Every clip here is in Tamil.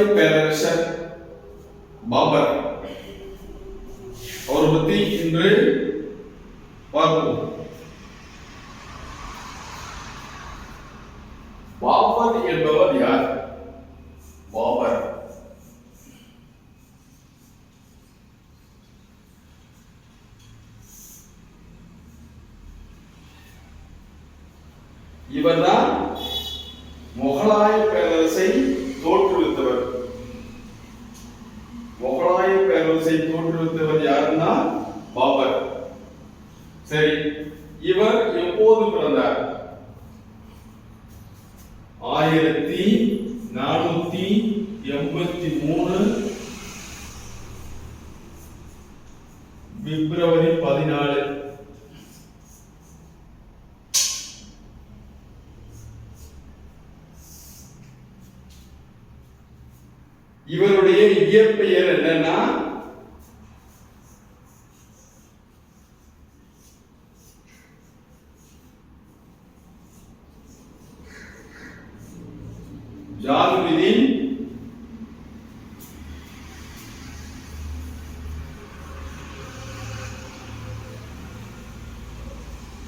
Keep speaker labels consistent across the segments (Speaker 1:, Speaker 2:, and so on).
Speaker 1: முகலாய பேரரசர் பாபர் அவர் பத்தி இன்று பார்ப்போம் பாபர் என்பவர் யார் பாபர் இவர்தான் முகலாய பேரரசை தோற்றுவித்தவர் முகலாய பேரரசை தோற்றுவித்தவர் யாருன்னா பாபர் சரி இவர் எப்போது பிறந்தார்? ஆயிரத்தி நானூத்தி எண்பத்தி மூணு பிப்ரவரி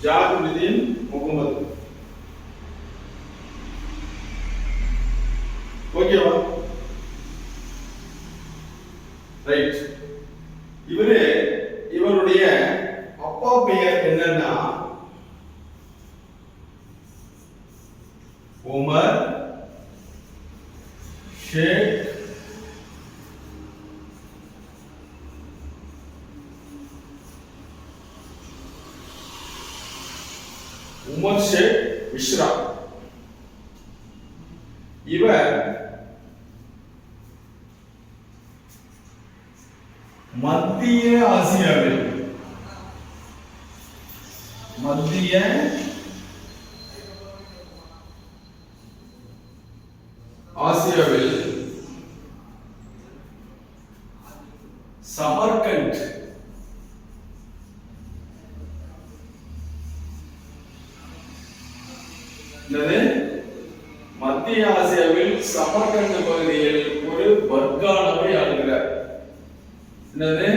Speaker 1: ஜாலுதீன் முகமது. ஓகேவா? ரைட் இவரு இவருடைய அப்பா பெயர் என்னன்னா உமர் ஷேக் உமர் ஷேக் மிஸ்ரா இவர் மத்திய ஆசியாவில் மத்திய ஆசியாவில் சமர்கண்ட் மத்திய ஆசியாவில் சமர்கண்ட் பகுதியில் ஒரு பர்கானாவை ஆளுகிறார். என்னது?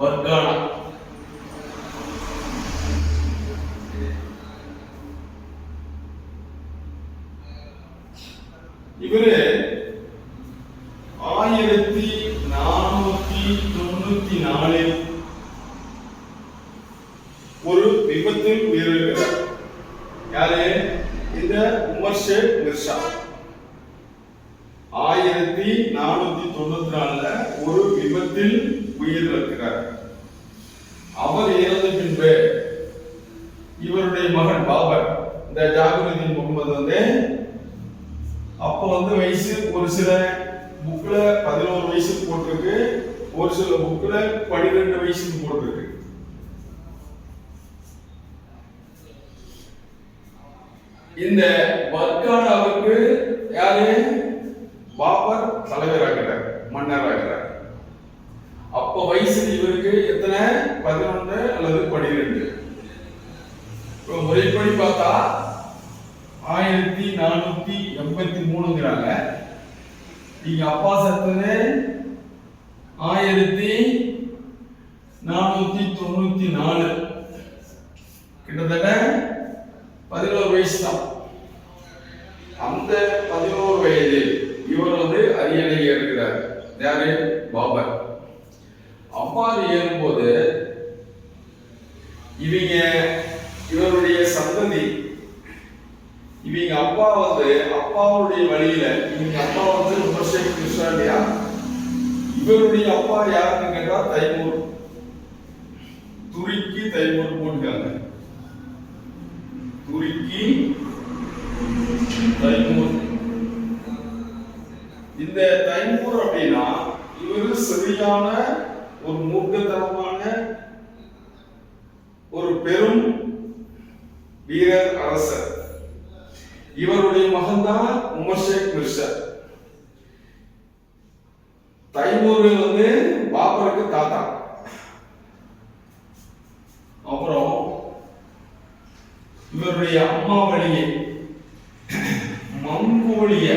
Speaker 1: பர்கானா இவரு ஆயிரத்தி நானூத்தி தொண்ணூத்தி நாலில் ஒரு விபத்தில் உயிரிழக்கிறார் யாரு? இந்த உமர் ஷேக் மிர்ஷா ஆயிரத்தி நானூத்தி தொண்ணூத்தி நாலுல ஒரு விபத்தில் உயிர் இருக்கிறார். அவர் இறந்த பின்பு இவருடைய மகன் பாபர் இந்த ஜாகுருதீன் முகமது வந்து அப்போ வந்து வயசு ஒரு சில புக்ல பதினோரு வயசு போட்டிருக்கு. ஒரு சில புக்ல பன்னிரெண்டு வயசுக்கு போட்டிருக்கு. இந்த வர்க்கானாவுக்கு யாரு? பாபர் தலைவராகிறார் மன்னராகிறார். அப்ப வயசு இவருக்கு எத்தனை? பதினொன்று அல்லது பனிரெண்டு? இப்போ முறைப்படி பார்த்தா ஆயிரத்தி நானூத்தி எண்பத்தி மூணுங்கிறாங்க. நீங்க அப்பா சத்தது ஆயிரத்தி நானூத்தி தொண்ணூத்தி நாலு. கிட்டத்தட்ட பதினோரு வயசு தான் அந்த பதினோரு வயதில் இவர் வந்து அரியணை ஏறுகிறார் யாரு? பாபர். அவ்வாறு ஏறும்போது இவங்க இவருடைய சந்ததி இவங்க அப்பா வந்து அப்பாவுடைய வழியில இவங்க அப்பா வந்து உமர்ஷேக் கிருஷ்ணா இல்லையா? இவருடைய அப்பா யாருன்னு கேட்டா தைமூர். துருக்கி தைமூர் போட்டுக்காங்க துருக்கி தைமூர் இந்த தைமூர் அப்படின்னா இவரு சரியான ஒரு மூர்க்கத்தனமான ஒரு பெரும் வீரர் அரசர் இவருடைய மகன் தான் உமர் ஷேக் மிர்ஷா தைமூர் வந்து பாபருக்கு தாத்தா அப்புறம் இவருடைய அம்மா வழியே மங்கோலிய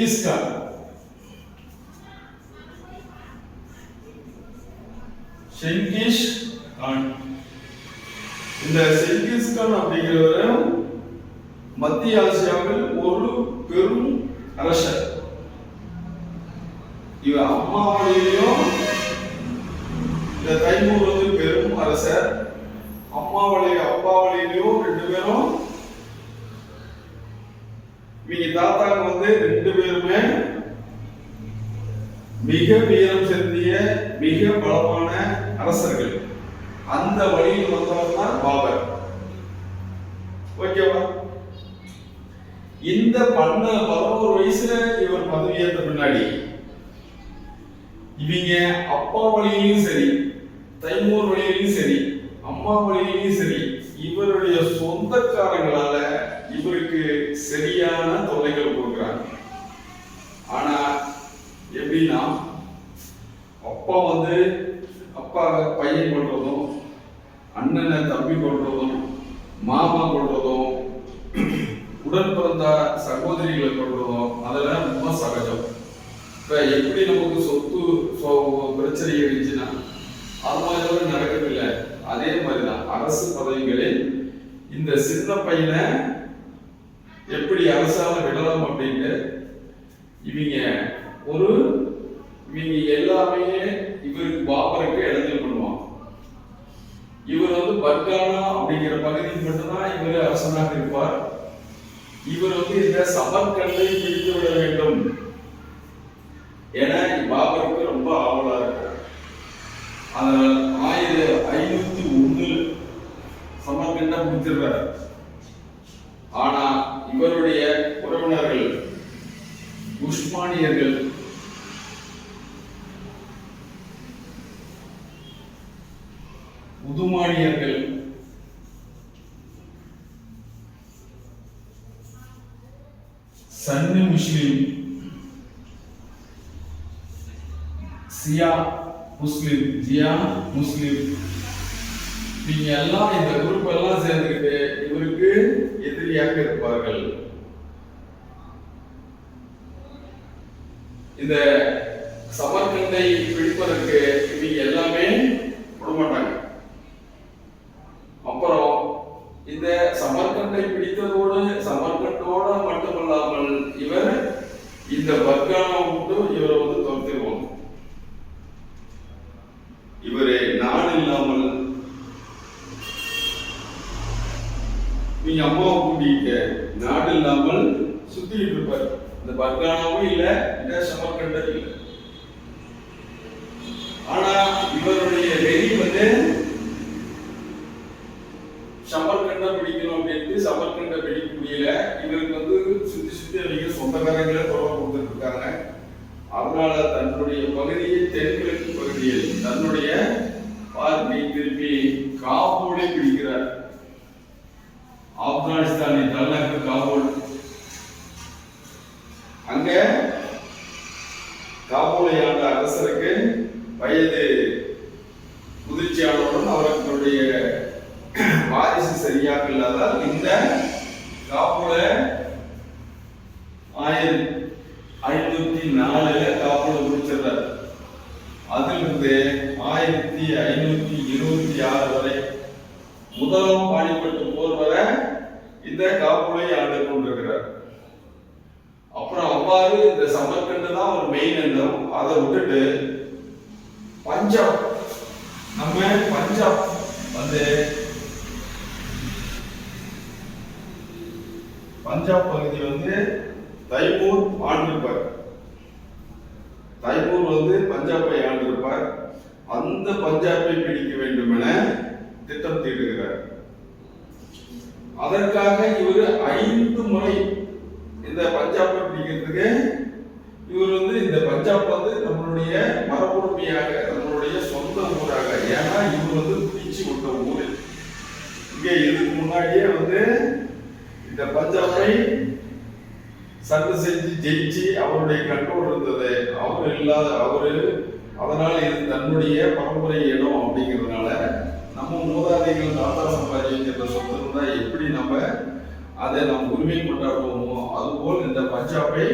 Speaker 1: ஷெங்கிஸ்கான் செங்கிஷ் கான் இந்த செங்கிஸ்கான் அப்படிங்கிறவர் மத்திய ஆசியாவில் ஒரு பெரும் அரசர். இவர் அம்மா இந்த தைமூர் வந்து பெரும் அரசர். அம்மா வழி அப்பா ரெண்டு பேரும் இவங்க தாத்தாங்க வந்து ரெண்டு பேருமே மிக வீரம் செலுத்திய மிக பலமான அரசர்கள். அந்த வழியில் வந்தவர் தான் பாபர். ஓகேவா? இந்த பண்ண பதினோரு வயசுல இவர் பதவியேற்ற பின்னாடி இவங்க அப்பா வழியிலையும் சரி தைமூர் வழியிலையும் சரி அம்மா வழியிலையும் சரி இவருடைய சொந்தக்காரங்களால இவருக்கு சரியான தொல்லைகள் கொடுக்குறாங்க. ஆனா எப்படின்னா அப்பா வந்து அப்பா பையன் கொள்றதும் அண்ணனை தம்பி கொள்றதும் மாமா கொள்றதும் உடன் பிறந்த சகோதரிகளை கொள்றதும் அதெல்லாம் ரொம்ப சகஜம். இப்ப எப்படி நமக்கு சொத்து பிரச்சனை இருந்துச்சுன்னா அது மாதிரி நடக்கவில்லை. அதே மாதிரிதான் அரசு பதவிகளில் இந்த சின்ன பையனை எப்படி அரசால விடலாம் அப்படின்ட்டு இவங்க ஒரு இவங்க எல்லாமே இவருக்கு பாபருக்கு இடைஞ்சல் பண்ணுவாங்க. இவர் வந்து பர்கானா அப்படிங்கிற பகுதியில் மட்டும்தான் இவர் அரசனாக இருப்பார். இவர் வந்து இந்த சமர்கண்டை பிடித்து விட வேண்டும். என பாபருக்கு ரொம்ப ஆவலா இருக்கும் அதனால் ஆயிரம் ஐநூத்தி ஒண்ணுல சமர்கண்டா பிடிச்சிடுறார் ஆனா இவருடைய உறவினர்கள் உஸ்மானியர்கள் உதுமானியர்கள் சன்னு முஸ்லிம் சியா முஸ்லிம் ஜியா முஸ்லிம். நீங்க எல்லாம் இந்த குரூப் எல்லாம் சேர்ந்துக்கிட்டு இவருக்கு எதிரியாக இருப்பார்கள். இந்த சமர்கண்டை பிடிப்பதற்கு இவங்க எல்லாமே விடமாட்டாங்க. அப்புறம் இந்த சமர்கண்டை பிடித்ததோடு சமர்கண்டோட மட்டுமல்லாமல் இவர் இந்த பர்கானா மட்டும் இவரை வந்து துரத்திடுவாங்க இவரு நாடு இல்லாமல் நீங்க அம்மாவை கூட்டிட்டு நாடு இல்லாமல் சுத்திட்டு இருப்பார். இந்த பர்கானாவும் இல்ல இந்த சமர்கண்டும் இல்ல. ஆனா இவருடைய வெறி வந்து சமர்கண்டை பிடிக்கணும் அப்படின்ட்டு சமர்கண்ட பிடிக்க முடியல. இவருக்கு வந்து சுத்தி சுத்தி அவங்க சொந்தக்காரங்களே தொடர்பு கொடுத்துட்டு இருக்காங்க அதனால தன்னுடைய பகுதியை தென்கிழக்கு பகுதியில் தன்னுடைய பார்வை திருப்பி ஐநூத்தி நாலுல காப்போடு முடிச்சிடுறார். அதிலிருந்து ஆயிரத்தி ஐநூத்தி இருபத்தி ஆறு வரை முதலாம் பாணிப்பட்டு போர் வரை இந்த காபூலை ஆண்டு கொண்டிருக்கிறார். அப்புறம் அவ்வாறு இந்த சமர்கண்டு தான் ஒரு மெயின் எண்ணம். அதை விட்டுட்டு பஞ்சாப் நம்ம பஞ்சாப் வந்து பஞ்சாப் பகுதி வந்து தைமூர் ஆண்டிருப்பார் தைமூர் வந்து பஞ்சாபை ஆண்டிருப்பார். அந்த பஞ்சாபை பிடிக்க வேண்டும் என திட்டம் தீட்டுகிறார் அதற்காக இவர் ஐந்து முறை இந்த பஞ்சாபை பிடிக்கிறதுக்கு இவர் வந்து இந்த பஞ்சாப் வந்து நம்மளுடைய மரபுரிமையாக நம்மளுடைய சொந்த ஊராக ஏன்னா இவர் வந்து பிடிச்சு விட்ட ஊர். இங்கே இதுக்கு முன்னாடியே வந்து இந்த பஞ்சாபை சண்டை செஞ்சு ஜெயிச்சு அவருடைய கண்ட்ரோல் இருந்தது. அவர் இல்லாத அவர் அதனால் இது தன்னுடைய பரம்பரை இடம் அப்படிங்கிறதுனால நம்ம மூதாதைகள் தாத்தா சம்பாதிக்கிற சொத்து இருந்தால் எப்படி நம்ம அதை நாம் உரிமை கொண்டாடுவோமோ அதுபோல் இந்த பஞ்சாபை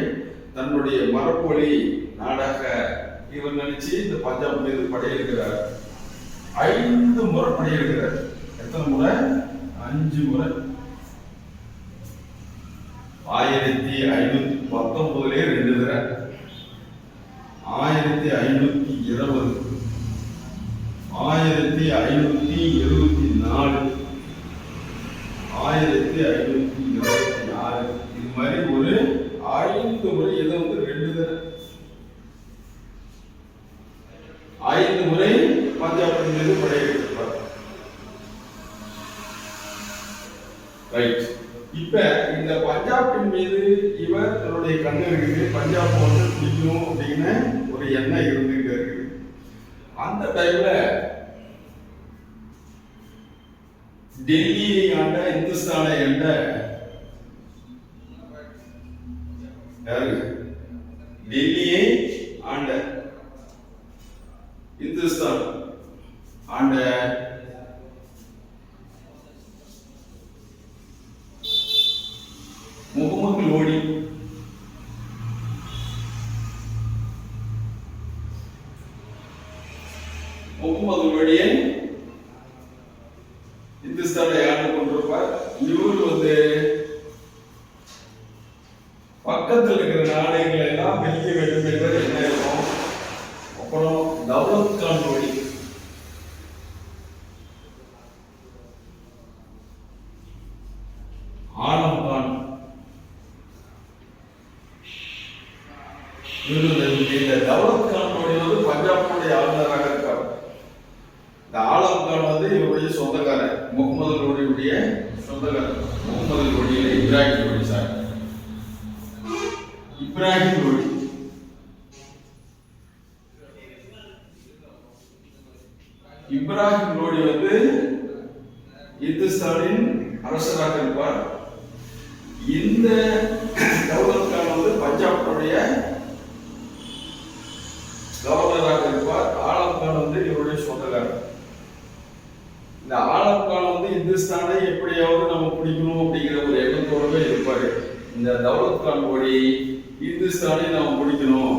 Speaker 1: தன்னுடைய மரப்பொழி நாடாக இவர் நினைச்சு இந்த பஞ்சாப் மீது படையெடுக்கிறார். ஐந்து முறை படையெடுக்கிறார். எத்தனை முறை? அஞ்சு முறை. ஆயிரத்தி ஐநூற்றி பத்தொம்போதுலேயே ரெண்டு தடவை ஆயிரத்தி ஐநூற்றி இருபது. ஆயிரத்தி ஐநூற்றி எழுபத்தி நாலு. ஆண்ட இந்துஸ்தான் ஆண்ட இந்த தௌலத் கானுடைய வந்து பஞ்சாபுடைய ஆளுநராக இருக்கார். இந்த ஆலம் கான் வந்து இவருடைய சொந்தக்காரர் முகமது லோடியுடைய சொந்தக்காரர் முகமது லோடியில இப்ராஹிம் லோடி சார் இப்ராஹிம் லோடி இப்ராஹிம் லோடி வந்து இந்துஸ்தானின் அரசராக இருப்பார். இந்த தௌலத் கான் வந்து பஞ்சாபுடைய இந்த தௌலத் கான் ஓடி இந்துஸ்தானே நம்ம பிடிக்கணும்.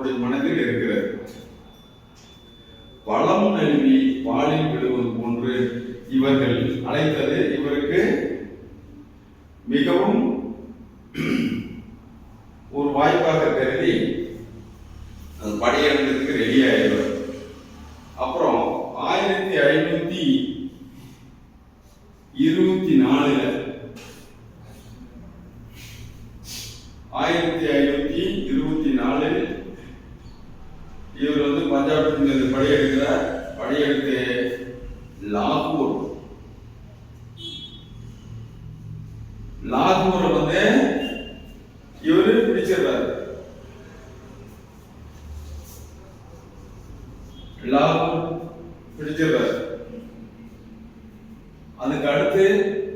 Speaker 1: நம்முடைய மனதில் இருக்கிறது. பழம் நல்வி எல்லாருக்கும் பிடிச்சவர் அதுக்கு அடுத்து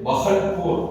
Speaker 1: பகத்பூர்.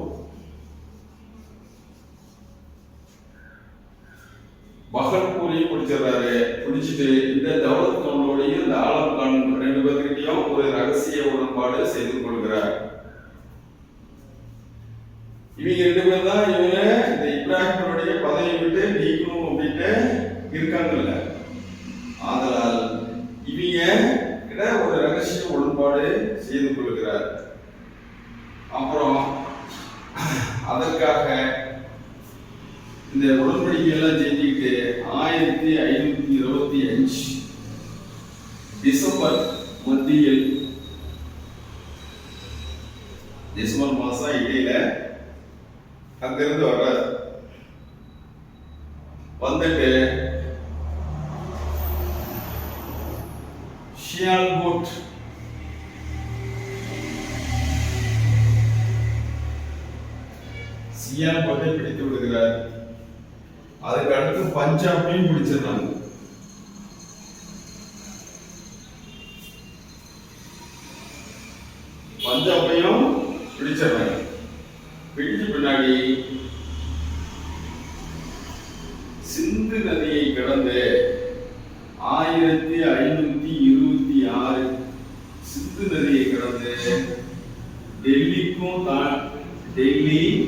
Speaker 1: இருபத்தி அஞ்சு டிசம்பர் மத்தியில் டிசம்பர் மாசம் இடையில அங்கிருந்து வர்ற வந்துட்டு சியால் சியால்கோட்டை பிடித்து விடுகிறார். அதுக்கு அடுத்து பஞ்சாபையும் பிடிச்சிருந்தாங்க estratégia dele contar, dele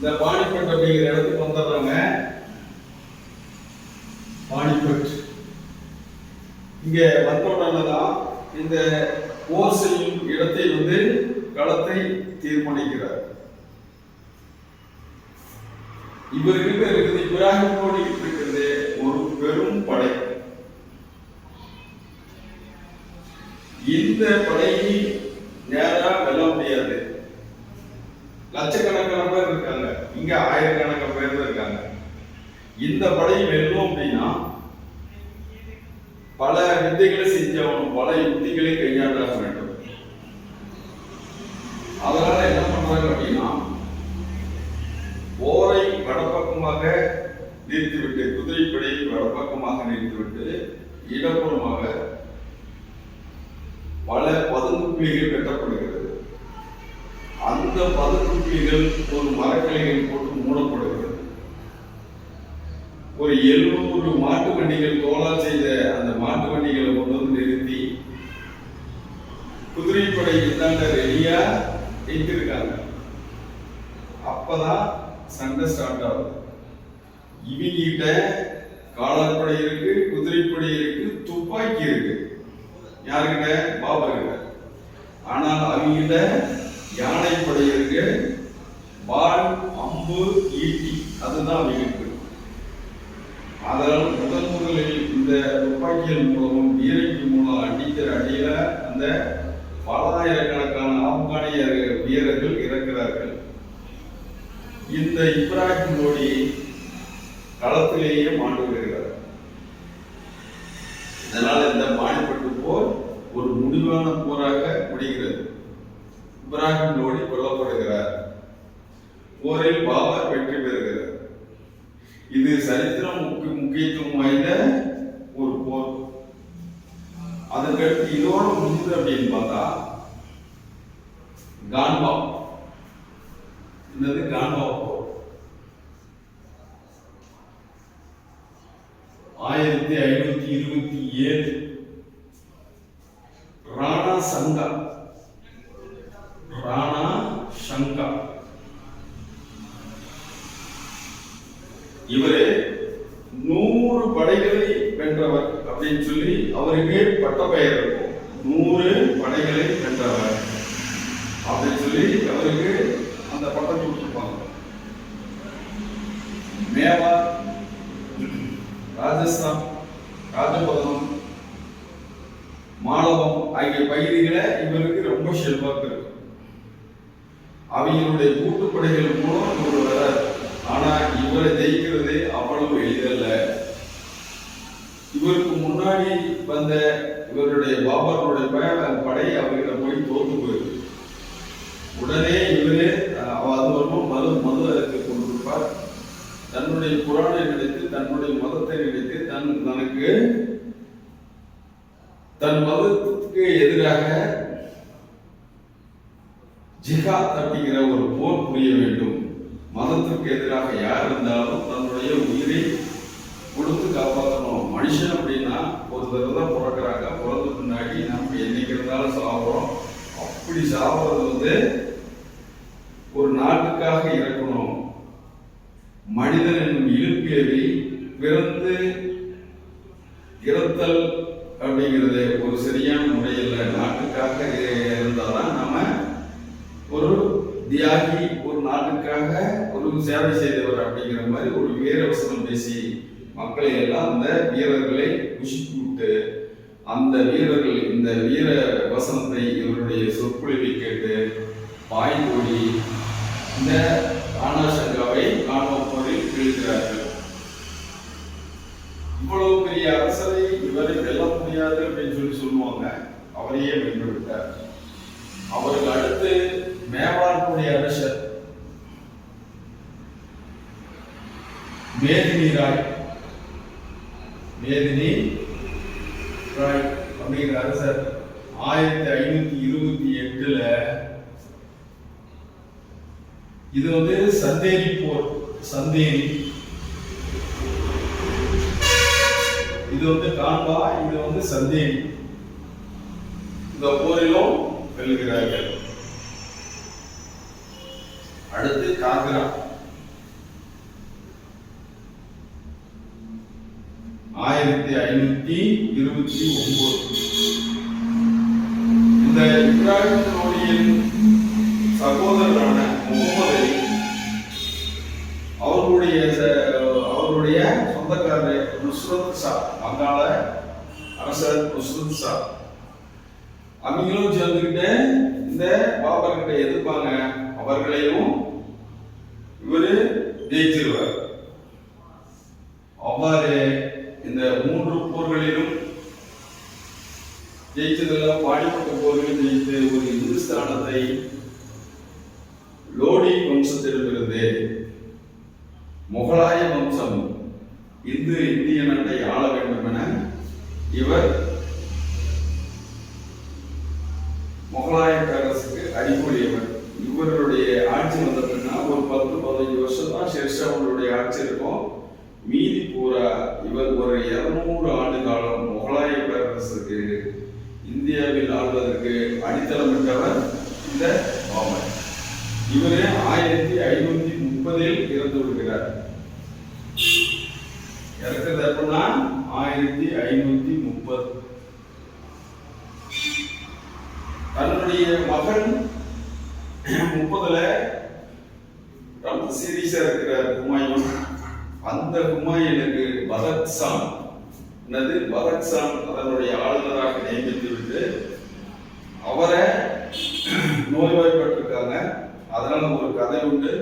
Speaker 1: இந்த பாணிபட் அப்படிங்கிற இடத்துக்கு வந்துடுறாங்க. பாணிபட் இங்க வந்தவுடனே தான் இந்த போர் செய்யும் இடத்தை வந்து களத்தை தீர்மானிக்கிறார். இவர்கிட்ட இருக்குது இப்ராஹிமோடு இருக்கிறது ஒரு பெரும் படை. இந்த படையை நேரா வெல்ல முடியாது. லட்சக்கணக்கான பேர் இங்க ஆயிரக்கணக்கான பேர் இருக்காங்க. இந்த படையை வெல்லும் அப்படின்னா பல வித்தைகளை செஞ்சவனும் பல யுக்திகளை கையாள வேண்டும். அதனால என்ன பண்றாங்க அப்படின்னா போரை வடபக்கமாக நிறுத்திவிட்டு குதிரைப்படையை வடபக்கமாக நிறுத்திவிட்டு இடப்புறமாக பல பதுங்கு புள்ளிகள் கட்டப்படுகிறது. அந்த பதுங்கு ஒரு மரக்கிளைகள் போட்டு மூடப்படுகிறது. ஒரு எழுநூறு மாட்டு வண்டிகள் தோளால் செய்த அந்த மாட்டு வண்டிகளை கொண்டு வந்து நிறுத்தி குதிரைப்படை இந்தாண்ட ரெடியா நிற்கிருக்காங்க அப்பதான் சண்டை ஸ்டார்ட் ஆகுது. இவங்கிட்ட காலாட்படை இருக்கு குதிரைப்படை இருக்கு துப்பாக்கி இருக்கு. யாருக்கிட்ட பாபா கிட்ட ஆனால் அவங்கிட்ட யானை படையிற்கு பால் அம்பு ஈட்டி அதுதான் அவங்களுக்கு அதனால் முதல் முதலில் இந்த துப்பாக்கியின் மூலமும் வீரங்கி மூலம் அடிக்கிற அடியில அந்த பலாயிரக்கணக்கான ஆப்கானிய வீரர்கள் இறக்கிறார்கள். இந்த இப்ராஹிம் மோடி களத்திலேயே மாண்டு வருகிறார் இதனால் இந்த பாணிப்பட்டு போர் ஒரு முடிவான போராக முடிகிறது இப்ராஹிம் மோடி கொல்லப்படுகிறார் போரில் பாபர் வெற்றி பெறுகிறார் இது சரித்திரம் முக்கிய முக்கியத்துவம் வாய்ந்த ஒரு போர் அதற்கடுத்து இதோட முடிஞ்சது அப்படின்னு பார்த்தா கான்பா என்னது கான்பா போர் ஆயிரத்தி ஐநூத்தி இருபத்தி ஏழு ராணா சங்கா ராணா சங்கா இவரு நூறு படைகளை வென்றவர் அப்படின்னு சொல்லி அவருக்கு பட்டப்பெயர் இருக்கும் நூறு படைகளை வென்றவர் அப்படின்னு சொல்லி அவருக்கு அந்த பட்டம் கொடுத்துருப்பாங்க மேவா ராஜஸ்தான் ராஜபதனம் மாலவம் ஆகிய பகுதிகளை இவருக்கு ரொம்ப செல்வாக்கு இருக்கும் அவங்களுடைய கூட்டுப்படைகள் மூலம் இவர் வரார் ஆனா இவரை ஜெயிக்கிறது அவ்வளவு எளிதல்ல இவருக்கு முன்னாடி வந்த இவருடைய பாபர்களுடைய படை அவர்கிட்ட போய் தோத்து போயிருக்கு. உடனே இவரு அது வரும்போது மது மது அருந்தி கொண்டிருப்பார். தன்னுடைய புராணை நினைத்து தன்னுடைய மதத்தை நினைத்து தன் தனக்கு தன் மதத்துக்கு எதிராக ஜிஹாத் அப்படிங்கிற ஒரு போர் புரிய வேண்டும். மதத்திற்கு எதிராக யார் இருந்தாலும் தன்னுடைய உயிரை கொடுத்து காப்பாற்ற மனுஷன் அப்படின்னா ஒரு தடவை தான் பிறக்கிறாங்க பிறந்த பின்னாடி நம்ம என்னைக்கு இருந்தாலும் சாப்பிட்றோம். அப்படி சாப்பிட்றது வந்து ஒரு நாட்டுக்காக இறக்கணும். மனிதன் என்னும் இழுப்பேறி பிறந்து இறத்தல் அப்படிங்கிறது ஒரு சரியான முறையில் நாட்டுக்காக இருந்தாதான் நம்ம ஒரு தியாகி ஒரு நாட்டுக்காக ஒரு சேவை செய்தவர் அப்படிங்கிற மாதிரி ஒரு வீரவசனம் பேசி மக்களை எல்லாம் அந்த வீரர்களை குஷித்து விட்டு அந்த வீரர்கள் இந்த வீர வசனத்தை இவருடைய சொற்பொழிவை கேட்டு பாய்கோடி இந்த ராணாசங்காவை காணோப்போரில் எழுதுகிறார்கள் இவ்வளவு பெரிய அரசரை இவரை வெல்ல முடியாது அப்படின்னு சொல்லி சொல்லுவாங்க. அவரையே வென்று விட்டார் அவருக்கு அடுத்து மேவார்க்குடைய அரசர் மேதினிராய் மேதினி ராய் அப்படிங்கிற அரசர் ஆயிரத்தி ஐநூத்தி இருபத்தி எட்டுல இது வந்து சந்தேரி போர் சந்தேரி இது வந்து காண்பா இது வந்து சந்தேரி இந்த போரிலும் வெல்கிறார்கள். அடுத்து காங்கிரா ஆயிரத்தி ஐநூத்தி இருபத்தி ஒன்பது. இந்த இப்ராஹிம் லோடியின் சகோதரரான முகமது அவர்களுடைய ச- அவருடைய சொந்தக்காரர் நுஸ்ரத் ஷா வங்காள அரசர் நுஸ்ரத் ஷா. அவங்களும் சேர்ந்துக்கிட்டு இந்த பாபர் கிட்ட எதிர்ப்பாங்க. அவர்களையும் இவரு ஜெயிச்சிருவார். அவ்வாறு போர்களிலும் ஜெயிச்சதெல்லாம் பாடிப்பட்ட போர்களில் ஜெயித்து ஒரு இந்துஸ்தானத்தை லோடி வம்சத்திடமிருந்து முகலாய வம்சம் இந்து இந்திய நாட்டை ஆள வேண்டும் என இவர் முகலாய பேரரசுக்கு அடிப்படையவர் இவருடைய ஆட்சி வந்த பின்னா ஒரு பத்து பதினஞ்சு வருஷம் தான் ஷெர்ஷாவுடைய ஆட்சி இருக்கும். மீதி பூரா இவர் ஒரு இருநூறு ஆண்டு காலம் முகலாய பேரரசுக்கு இந்தியாவில் ஆள்வதற்கு அடித்தளமிட்டவர் இந்த பாமன். இவரே ஆயிரத்தி ஐநூத்தி முப்பதில் இறந்து விடுகிறார். இறக்குறது எப்படின்னா ஆயிரத்தி ஐநூத்தி முப்பது தன்னுடைய மகன் முப்பதுல ரொம்ப சீரியஸா இருக்கிறார் குமாயூன் அந்த குமாயூனுக்கு பகத் சான் என்னது? பகத் சான் அதனுடைய ஆளுநராக நியமித்து விட்டு அவரை நோய்வாய்ப்பட்டிருக்காங்க. அதனால ஒரு கதை உண்டு.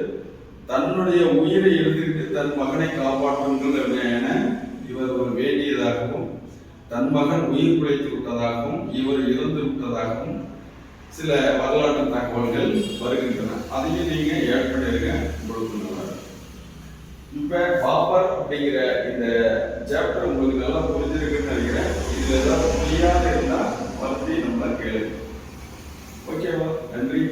Speaker 1: தன்னுடைய உயிரை எடுத்துக்கிட்டு தன் மகனை காப்பாற்றுங்கள் என இவர் ஒரு வேண்டியதாகவும் தன் மகன் உயிர் பிழைத்து விட்டதாகவும் இவர் இறந்து விட்டதாகவும் சில வரலாற்று தகவல்கள் வருகின்றன. அதையும் நீங்க ஏட் இப்போ பாப்பர் அப்படிங்கிற இந்த சாப்டர் உங்களுக்கு நல்லா புரிஞ்சிருக்குன்னு நினைக்கிறேன். இதில் ஏதாவது புரியாத இருந்தால் மறுபடியும் நம்ம கேளுங்க. ஓகேவா நன்றி.